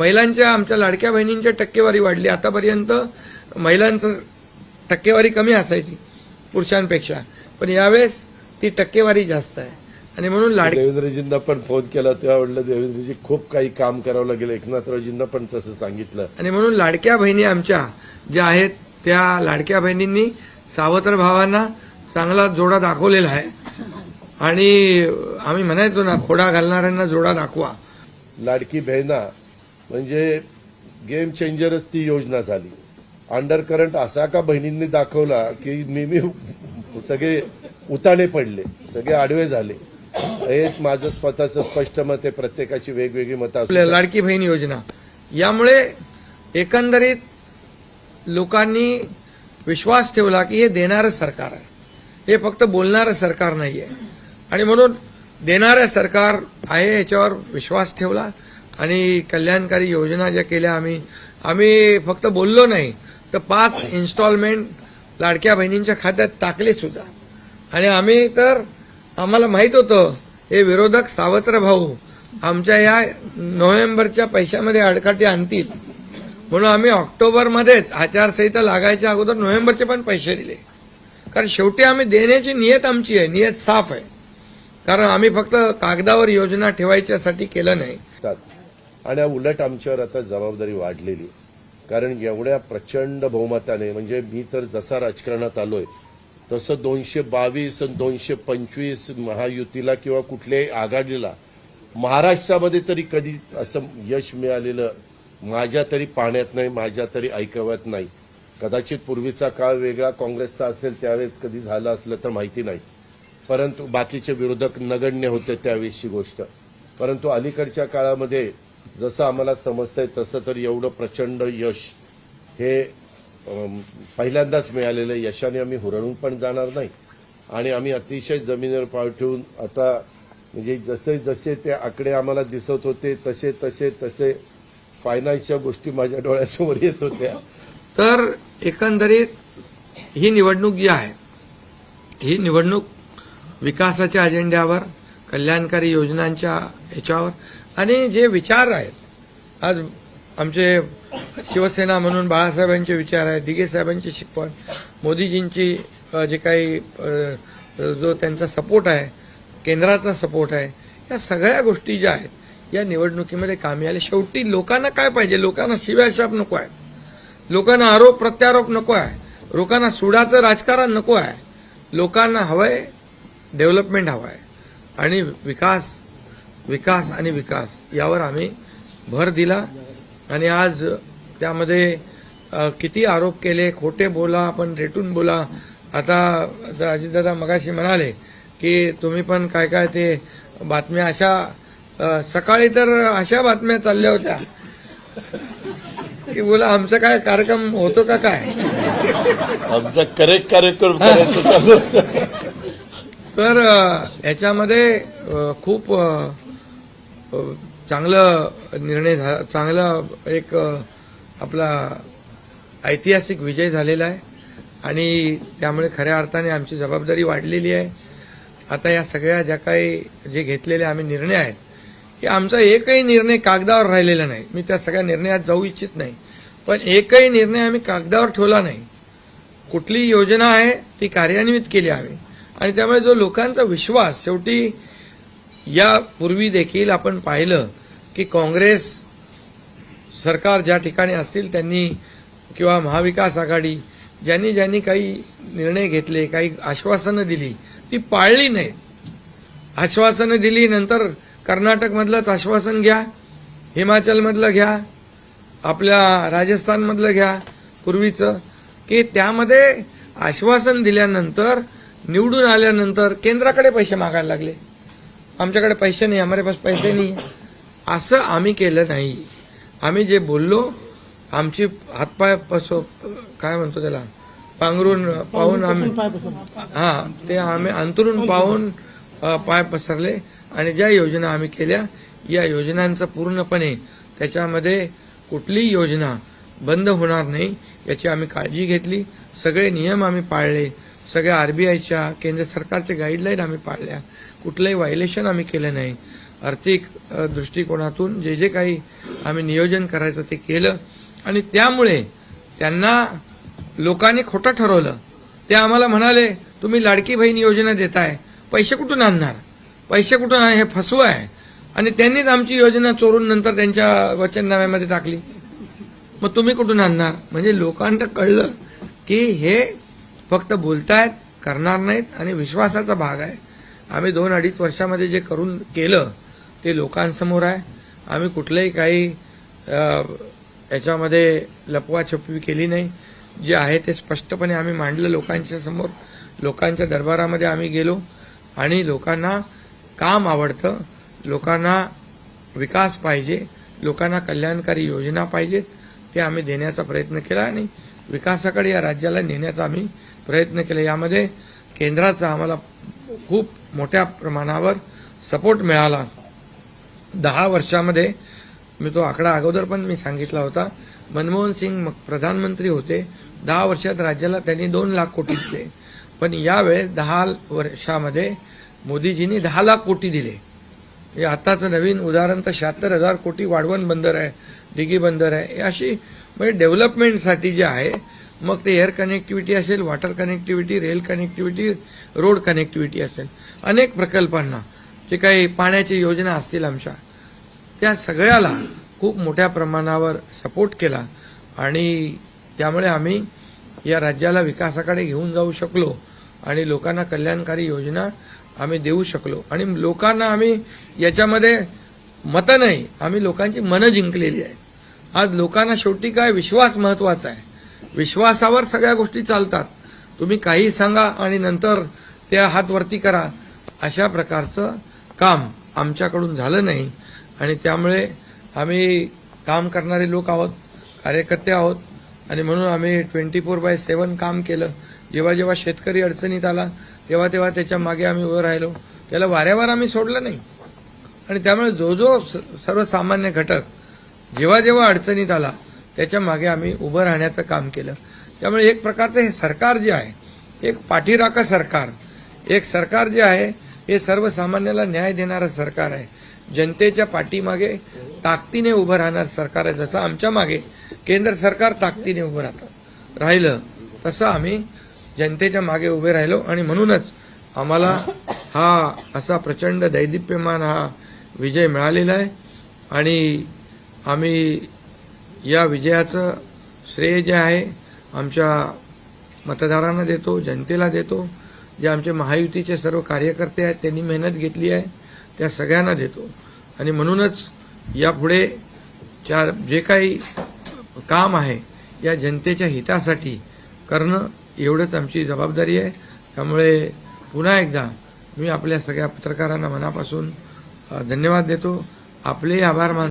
महिलांच्या आमच्या लाडक्या बहिणींच्या टक्केवारी वाढली. आतापर्यंत महिलांचं टक्केवारी कमी असायची पुरुषांपेक्षा. पण यावेळेस ती टक्केवारी जास्त आहे. आणि म्हणून लाडकी देवेंद्रजींना पण फोन केला तेव्हा म्हटलं देवेंद्रजी खूप काही काम करावं लागेल. एकनाथरावजींना पण तसं सांगितलं. आणि म्हणून लाडक्या बहिणी आमच्या ज्या आहेत त्या लाडक्या बहिणींनी सावत्र भावांना चांगला जोडा दाखवलेला आहे. आणि आम्ही म्हणायचो ना खोडा घालणाऱ्यांना जोडा दाखवा. लाडकी बहिणा म्हणजे गेम चेंजरच ती योजना झाली. अंडर करंट असा का बहिणींनी दाखवला की नेहमी सगळे उताणे पडले सगळे आडवे झाले. हे माझं स्वतःचं स्पष्ट मत आहे प्रत्येकाची वेगवेगळी मतं असू आपल्या शकतात. लाडकी बहीण योजना. यामुळे एकंदरीत लोकांनी विश्वास ठेवला की हे देणारं सरकार आहे. हे फक्त बोलणारं सरकार नाही आहे आणि म्हणून देणारं सरकार आहे याच्यावर विश्वास ठेवला. आणि कल्याणकारी योजना ज्या केल्या आम्ही आम्ही फक्त बोललो नाही तर पाच इन्स्टॉलमेंट लाडक्या बहिणींच्या खात्यात टाकले सुद्धा. आणि आम्ही तर आम्हाला माहीत होतं हे विरोधक सावत्र भाऊ आमच्या या नोव्हेंबरच्या पैशामध्ये अडकाटी आणतील. म्हणून आम्ही ऑक्टोबरमध्येच आचारसंहिता लागायच्या अगोदर नोव्हेंबरचे पण पैसे दिले. कारण शेवटी आम्ही देण्याची नियत आमची आहे नियत साफ आहे. कारण आम्ही फक्त कागदावर योजना ठेवायच्यासाठी केलं नाही. आणि उलट आमच्यावर आता जबाबदारी वाढलेली. कारण एवढ्या प्रचंड बहुमताने म्हणजे मी तर जसा राजकारणात आलोय तसं दोनशे बावीस आणि दोनशे पंचवीस महायुतीला किंवा कुठल्याही आघाडीला महाराष्ट्रामध्ये तरी कधी असं यश मिळालेलं माझ्या तरी पाहण्यात नाही माझ्या तरी ऐकवत नाही. कदाचित पूर्वीचा काळ वेगळा काँग्रेसचा असेल त्यावेळेस कधी झालं असलं तर माहिती नाही. परंतु बाकीचे विरोधक नगण्य होते त्यावेळेसची गोष्ट. परंतु अलीकडच्या काळामध्ये जसं आम्हाला समजतंय तसं तर एवढं प्रचंड यश हे पहिल्यांदाच मिळालेलं यशाने आम्ही हुरळून पण जाणार नाही. आणि आम्ही अतिशय जमिनीवर पाव ठेवून आता म्हणजे जसे जसे ते आकडे आम्हाला दिसत होते तसे तसे तसे फायनान्सच्या गोष्टी माझ्या डोळ्यासमोर येत होत्या. तर एकंदरीत ही निवडणूक जी आहे ही निवडणूक विकासाच्या अजेंड्यावर कल्याणकारी योजनांच्या ह्याच्यावर आणि जे विचार आहेत आज आमचे शिवसेना म्हणून बाळासाहेबांचे विचार आहेत दिघे साहेबांची शिकवण मोदीजींची जे काही जो त्यांचा सपोर्ट आहे केंद्राचा सपोर्ट आहे या सगळ्या गोष्टी ज्या आहेत या निवडणुकीमध्ये कामी आल्या शेवटी लोकांना काय पाहिजे? लोकांना शिव्याशाप नको आहे. लोकांना आरोप प्रत्यारोप नको आहे. लोकांना सुडाचं राजकारण नको आहे. लोकांना हवंय डेव्हलपमेंट हवं आहे आणि विकास विकास आणि विकास यावर आम्ही भर दिला. आणि आज त्यामध्ये किती आरोप केले खोटे बोला आपण रेटून बोला. आता अजितदादा मगाशी म्हणाले की तुम्ही पण काय काय ते बातम्या अशा सकाळी तर अशा बातम्या चालल्या होत्या. की बोला आमचा काय कार्यक्रम होतो का काय? आमचा करेक्ट कार्यक्रम. तर याच्यामध्ये खूप चांगलं निर्णय झाला चांगला एक आपला ऐतिहासिक विजय झालेला आहे. आणि त्यामुळे खऱ्या अर्थाने आमची जबाबदारी वाढलेली आहे. आता या सगळ्या ज्या काही जे घेतलेले आम्ही निर्णय आहेत की आमचा एकही निर्णय कागदावर राहिलेला नाही. मी त्या सगळ्या निर्णयात जाऊ इच्छित नाही. पण एकही निर्णय आम्ही कागदावर ठेवला नाही. कुठली योजना आहे ती कार्यान्वित केली आम्ही आणि त्यामुळे जो लोकांचा विश्वास शेवटी यापूर्वी देखील आपण पाहिलं की काँग्रेस सरकार ज्या ठिकाणी असतील त्यांनी किंवा महाविकास आघाडी ज्यांनी ज्यांनी काही निर्णय घेतले काही आश्वासनं दिली ती पाळली नाहीत. आश्वासनं दिली नंतर कर्नाटकमधलंच आश्वासन घ्या हिमाचलमधलं घ्या आपल्या राजस्थानमधलं घ्या पूर्वीचं की त्यामध्ये आश्वासन दिल्यानंतर निवडून आल्यानंतर केंद्राकडे पैसे मागायला लागले. आमच्याकडे पैसे नाही हमारे पास पैसे नाही. असं आम्ही केलं नाही. आम्ही जे बोललो आमची हातपाय पसो काय म्हणतो त्याला? पांघरून पाहून आम्ही हा ते आम्ही अंतरून पाहून पाय पसरले आणि ज्या योजना आम्ही केल्या या योजनांचं पूर्णपणे त्याच्यामध्ये कुठलीही योजना बंद होणार नाही याची आम्ही काळजी घेतली. सगळे नियम आम्ही पाळले. सगळ्या आरबीआयच्या केंद्र सरकारच्या गाईडलाईन आम्ही पाळल्या. कुठलंही व्हायलेशन आम्ही केलं नाही. आर्थिक दृष्टिकोनातून जे जे काही आम्ही नियोजन करायचं ते केलं. आणि त्यामुळे त्यांना लोकांनी खोटं ठरवलं. ते आम्हाला म्हणाले तुम्ही लाडकी बहीण योजना देताय पैसे कुठून आणणार? पैसे कुठून हे फसवं आहे. आणि त्यांनीच आमची योजना चोरून नंतर त्यांच्या वचननाम्यामध्ये टाकली. मग तुम्ही कुठून आणणार? म्हणजे लोकांना कळलं की हे फक्त बोलतायत करणार नाहीत आणि विश्वासाचा भाग आहे. आम्ही दोन अडीच वर्षामध्ये जे करून केलं ते लोकांसमोर आहे. आम्ही कुठलंही काही याच्यामध्ये लपवाछपवी केली नाही. जे आहे ते स्पष्टपणे आम्ही मांडलं लोकांच्या समोर. लोकांच्या दरबारामध्ये आम्ही गेलो आणि लोकांना काम आवडतं. लोकांना विकास पाहिजे. लोकांना कल्याणकारी योजना पाहिजेत ते आम्ही देण्याचा प्रयत्न केला आणि विकासाकडे या राज्याला नेण्याचा आम्ही प्रयत्न केले यामध्ये केंद्राचा आम्हाला खूप मोठ्या प्रमाणावर सपोर्ट मिळाला. दहा वर्षामध्ये मी तो आकडा अगोदर पण मी सांगितला होता. मनमोहन सिंग मग प्रधानमंत्री होते. दहा वर्षात राज्याला त्यांनी दोन लाख कोटी दिले. पण यावेळेस दहा वर्षामध्ये मोदीजींनी दहा लाख कोटी दिले. हे आताचं नवीन उदाहरण तर शहात्तर हजार कोटी वाढवण बंदर आहे डिगी बंदर आहे. अशी म्हणजे डेव्हलपमेंटसाठी जे आहे मग ते एअर कनेक्टिव्हिटी असेल water connectivity rail connectivity road connectivity असेल. अनेक प्रकल्पांना जे काही पाण्याची योजना असतील आमच्या त्या सगळ्याला खूप मोठ्या प्रमाणावर सपोर्ट केला आणि त्यामुळे आम्ही या राज्याला विकासाकडे घेऊन जाऊ शकलो आणि लोकांना कल्याणकारी योजना आम्ही देऊ शकलो. आणि लोकांना आम्ही याच्यामध्ये मतं नाही आम्ही लोकांची मनं जिंकलेली आहेत. आज लोकांना शेवटी काय विश्वास महत्त्वाचा आहे? विश्वासावर सगळ्या गोष्टी चालतात. तुम्ही काही सांगा आणि नंतर त्या हातवरती करा. अशा प्रकारचं काम आमच्याकडून झालं नाही. आणि त्यामुळे आम्ही काम करणारे लोक आहोत कार्यकर्ते आहोत. आणि म्हणून आम्ही ट्वेंटी फोर बाय सेवन काम केलं. जेव्हा जेव्हा शेतकरी अडचणीत आला तेव्हा तेव्हा त्याच्यामागे आम्ही उभं राहिलो. त्याला वाऱ्यावर आम्ही सोडलं नाही. आणि त्यामुळे जो जो स- सर्वसामान्य घटक जेव्हा जेव्हा अडचणीत आला त्याच्यामागे आम्ही उभं राहण्याचं काम केलं. त्यामुळे एक प्रकारचं हे सरकार जे आहे एक पाठीराखा सरकार एक सरकार जे आहे हे सर्वसामान्याला न्याय देणारं सरकार आहे. जनतेच्या पाठीमागे ताकदीने उभं राहणार सरकार आहे. जसं आमच्या मागे केंद्र सरकार ताकदीने उभं राहतं. राहिलं तसं आम्ही जनतेच्या मागे उभे राहिलो आणि म्हणूनच आम्हाला हा असा प्रचंड दैदिप्यमान हा विजय मिळालेला आहे. आणि आम्ही या विजयाचं श्रेय जे आहे आमच्या मतदारांना देतो जनतेला देतो. जे आमचे महायुतीचे सर्व कार्यकर्ते आहेत त्यांनी मेहनत घेतली आहे त्या सगळ्यांना देतो. आणि म्हणूनच यापुढे ज्या जे काही काम आहे या जनतेच्या हितासाठी करणं एवढंच आमची जबाबदारी आहे. त्यामुळे पुन्हा एकदा मी आपल्या सगळ्या पत्रकारांना मनापासून धन्यवाद देतो. आपले आभार मान